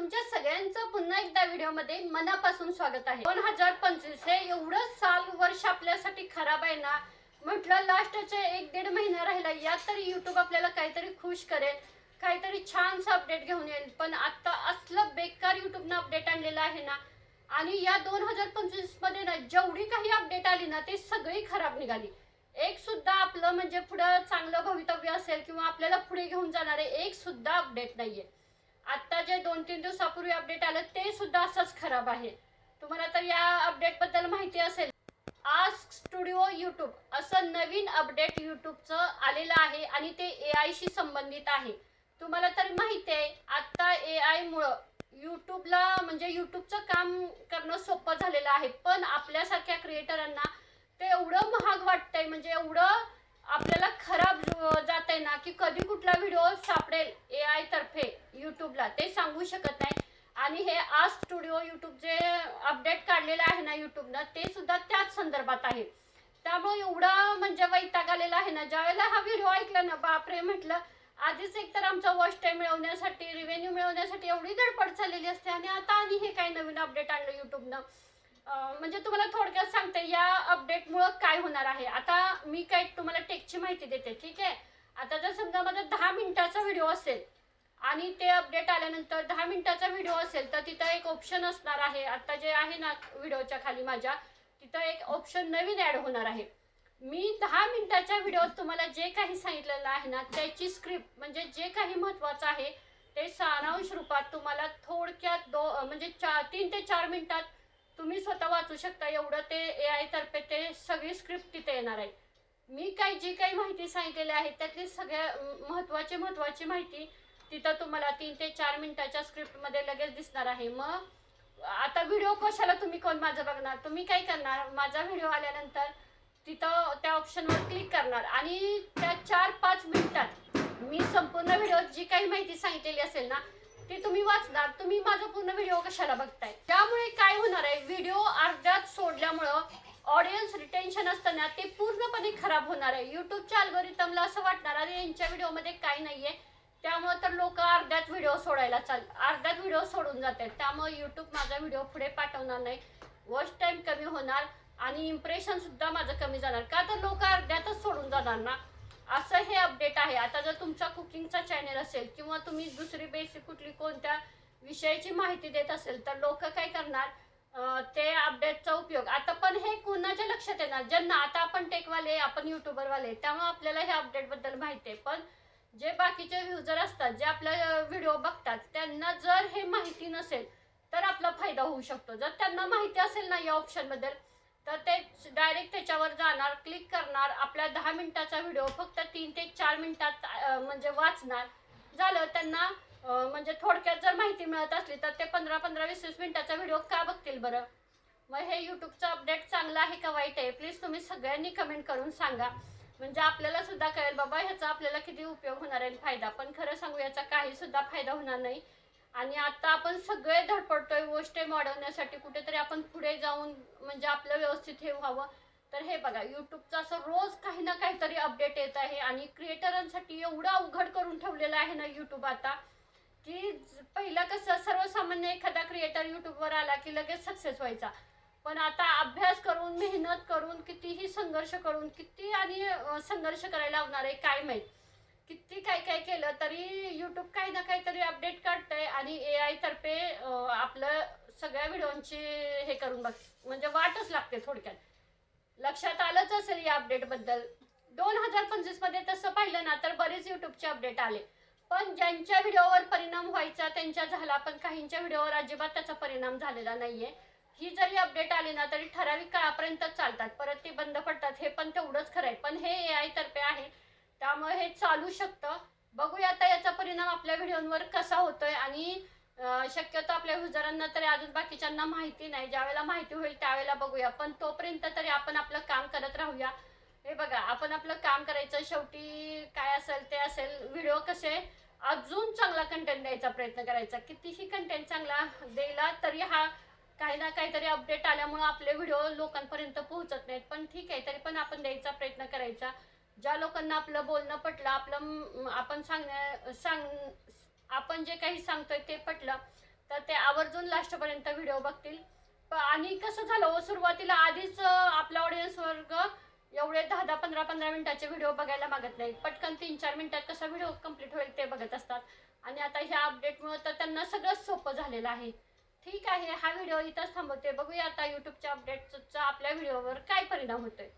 तुमच्या सगळ्यांचं पुन्हा एकदा व्हिडिओमध्ये मनापासून स्वागत आहे. दोन हजार पंचवीस हे एवढं साल वर्ष आपल्यासाठी खराब आहे ना? म्हटलं लास्टचे एक दीड महिना राहिला यात तरी युट्यूब आपल्याला काहीतरी खुश करेल काहीतरी छानसं अपडेट घेऊन येईल. पण आता असलं बेकार युट्यूबनं अपडेट आणलेलं आहे ना? आणि या दोन हजार पंचवीसमध्ये ना जेवढी काही अपडेट आली ना ते सगळी खराब निघाली. एक सुद्धा आपलं म्हणजे पुढं चांगलं भवितव्य असेल किंवा आपल्याला पुढे घेऊन जाणारे एक सुद्धा अपडेट नाहीये. आता जे दोन तीन दिवसापूर्वी अपडेट आलं ते सुद्धा असंच खराब आहे. तुम्हाला तर या अपडेटबद्दल माहिती असेल. आज स्टुडिओ युट्यूब असं नवीन अपडेट युट्यूबचं आलेलं आहे आणि ते ए आयशी संबंधित आहे. तुम्हाला तर माहिती आहे आता ए आयमुळं यूट्यूबला म्हणजे यूट्यूबचं काम करणं सोपं झालेलं आहे. पण आपल्यासारख्या क्रिएटरांना ते एवढं महाग वाटतंय म्हणजे एवढं आपल्याला खराब जात आहे ना की कधी कुठला व्हिडिओ सापडेल ए आय तर्फे यूट्यूबला ते सांगू शकत नाही. आणि हे आज स्टुडिओ यूट्यूब जे अपडेट काढलेलं आहे ना यूट्यूबनं ते सुद्धा त्याच संदर्भात आहे. त्यामुळे एवढा म्हणजे वैताग आलेला आहे ना ज्यावेळेला हा व्हिडिओ ऐकला ना बापरे म्हटलं आधीच एकतर आमचा वॉच टाईम मिळवण्यासाठी रिव्हेन्यू मिळवण्यासाठी एवढी धडपड चाललेली असते. आणि आता आणि हे काय नवीन अपडेट आणलं युट्यूबनं म्हणजे तुम्हाला थोडक्यात सांगते या अपडेटमुळं काय होणार आहे. आता मी काय तुम्हाला टेकची माहिती देते ठीक आहे? आता जर समजा माझा दहा मिनिटाचा व्हिडिओ असेल आणि ते अपडेट आल्यानंतर दहा मिनिटाचा व्हिडिओ असेल तर तिथं एक ऑप्शन असणार आहे. आता जे आहे ना व्हिडिओच्या खाली माझ्या तिथं एक ऑप्शन नवीन ॲड होणार आहे. मी दहा मिनिटाच्या व्हिडिओत तुम्हाला जे काही सांगितलेलं आहे ना त्याची स्क्रिप्ट म्हणजे जे काही महत्त्वाचं आहे ते सारांश रूपात तुम्हाला थोडक्यात दो म्हणजे चार तीन ते चार मिनिटात तुम्ही स्वतः वाचू शकता. एवढं ते ए आय तर्फे ते सगळी स्क्रिप्ट तिथे येणार आहे. मी काही जी काही माहिती सांगितलेली आहे त्यातली सगळ्या महत्त्वाची महत्त्वाची माहिती तिथं तुम्हाला तीन ते चार मिनिटाच्या स्क्रिप्टमध्ये लगेच दिसणार आहे. मग आता व्हिडिओ कशाला तुम्ही कोण माझं बघणार? तुम्ही काय करणार? माझा व्हिडिओ आल्यानंतर तिथं त्या ऑप्शनवर क्लिक करणार. आणि त्या चार पाच मिनिटात मी संपूर्ण व्हिडिओत जी काही माहिती सांगितलेली असेल ना ते तुम्ही वाचणार. तुम्ही माझा पूर्ण व्हिडिओ कशाला बघताय? त्यामुळे काय होणार आहे? व्हिडिओ अर्ध्यात सोडल्यामुळं ऑडियन्स रिटेन्शन असताना ते पूर्णपणे खराब होणार आहे. युट्यूबच्या अल्गोरिथमला असं वाटणार अरे यांच्या व्हिडिओमध्ये काही आहे त्यामुळे तर लोक अर्ध्यात व्हिडिओ सोडायला चाल अर्ध्यात व्हिडिओ सोडून जातात. त्यामुळे युट्यूब माझा व्हिडिओ पुढे पाठवणार नाही. वॉच टाईम कमी होणार आणि इम्प्रेशनसुद्धा माझं कमी जाणार. का तर लोक अर्ध्यातच सोडून जाणार ना? असं हे अपडेट आहे. आता जर तुमचा कुकिंगचा चॅनल असेल किंवा तुम्ही दुसरी बेसिक कुठली कोणत्या विषयाची माहिती देत असेल तर लोक काय करणार? ते अपडेटचा उपयोग. आता पण हे कुणाच्या लक्षात येणार? ज्यांना आता आपण टेकवाले आपण युट्यूबरवाले त्यामुळे आपल्याला हे अपडेटबद्दल माहिती आहे. पण जे बाकीचे व्ह्युजर असतात जे आपला व्हिडिओ बघतात त्यांना जर हे माहिती नसेल तर आपला फायदा होऊ शकतो. जर त्यांना माहिती असेल ना या ऑप्शनबद्दल तर ते डायरेक्ट त्याच्यावर जाणार क्लिक करणार. आपल्या दहा मिनिटाचा व्हिडिओ फक्त तीन ते चार मिनिटात म्हणजे वाचणार. झालं त्यांना म्हणजे थोडक्यात जर माहिती मिळत असली तर ते पंधरा पंधरा वीस वीस मिनिटाचा व्हिडिओ का बघतील बरं? मग हे यूट्यूबचं अपडेट चांगलं आहे का वाईट आहे? प्लीज तुम्ही सगळ्यांनी कमेंट करून सांगा. म्हणजे आपल्याला सुद्धा कळेल बाबा ह्याचा आपल्याला किती उपयोग होणार आहे आणि फायदा. पण खरं सांगू याचा काही सुद्धा फायदा होणार नाही. आणि आता आपण सगळे धडपडतोय गोष्ट वाढवण्यासाठी. कुठेतरी आपण पुढे जाऊन म्हणजे आपलं व्यवस्थित हे व्हावं. तर हे बघा युट्यूबचं असं रोज काही ना काहीतरी अपडेट येत आहे आणि क्रिएटरांसाठी एवढं अवघड करून ठेवलेलं आहे ना युट्यूब आता की पहिलं कसं सर्वसामान्य एखादा क्रिएटर युट्यूबवर आला की लगेच सक्सेस व्हायचा. पण आता अभ्यास करून मेहनत करून कितीही संघर्ष करून किती आणि संघर्ष करायला लावणार आहे काय माहीत? किती काय काय केलं तरी युट्यूब काही ना काहीतरी अपडेट काढतंय आणि ए आय तर्फे आपलं सगळ्या व्हिडिओंची हे करून बघ म्हणजे वाटच लागते थोडक्यात. लक्षात आलंच असेल या अपडेटबद्दल. दोन हजार पंचवीसमध्ये तसं पाहिलं ना तर बरेच युट्यूबचे अपडेट आले. पण ज्यांच्या व्हिडिओवर परिणाम व्हायचा त्यांच्या झाला पण काहींच्या व्हिडिओवर अजिबात त्याचा परिणाम झालेला नाहीये. ही जरी अपडेट आली ना तरी ठराविक काळापर्यंत चालतात. परत ते बंद पडतात हे पण तेवढंच खरं आहे पण हे ए आय तर्फे आहे त्यामुळे हे चालू शकतं. बघूया आता याचा परिणाम आपल्या व्हिडिओवर कसा होतोय आणि शक्यतो आपल्या युजरांना तरी अजून बाकीच्यांना माहिती नाही. ज्यावेळेला माहिती होईल त्यावेळेला बघूया. पण तोपर्यंत तरी आपण आपलं काम करत राहूया. हे बघा आपण आपलं काम करायचं. शेवटी काय असेल ते असेल. व्हिडिओ कसे? अजून चांगला कंटेंट द्यायचा प्रयत्न करायचा. कितीही कंटेंट चांगला दिला तरी हा काही ना काहीतरी अपडेट आल्यामुळे आपले व्हिडिओ लोकांपर्यंत पोहोचत नाहीत. पण ठीक आहे तरी पण आपण द्यायचा प्रयत्न करायचा. ज्या लोकांना आपलं बोलणं पटलं आपलं आपण सांगण्या सांग आपण जे काही सांगतोय ते पटलं तर ते आवर्जून लास्टपर्यंत व्हिडिओ बघतील. प- आणि कसं झालं हो, सुरुवातीला आधीच आपला ऑडियन्स वर्ग एवढे दहा दहा पंधरा पंधरा मिनिटाचे व्हिडिओ बघायला मागत नाही. पटकन तीन चार मिनिटात कसा व्हिडिओ कंप्लीट होईल ते बघत असतात. आणि आता ह्या अपडेटमुळे तर त्यांना सगळंच सोपं झालेलं आहे. ठीक आहे हा व्हिडिओ इथंच थांबवते. बघूया आता युट्यूबच्या अपडेटचा आपल्या व्हिडिओवर काय परिणाम होतोय.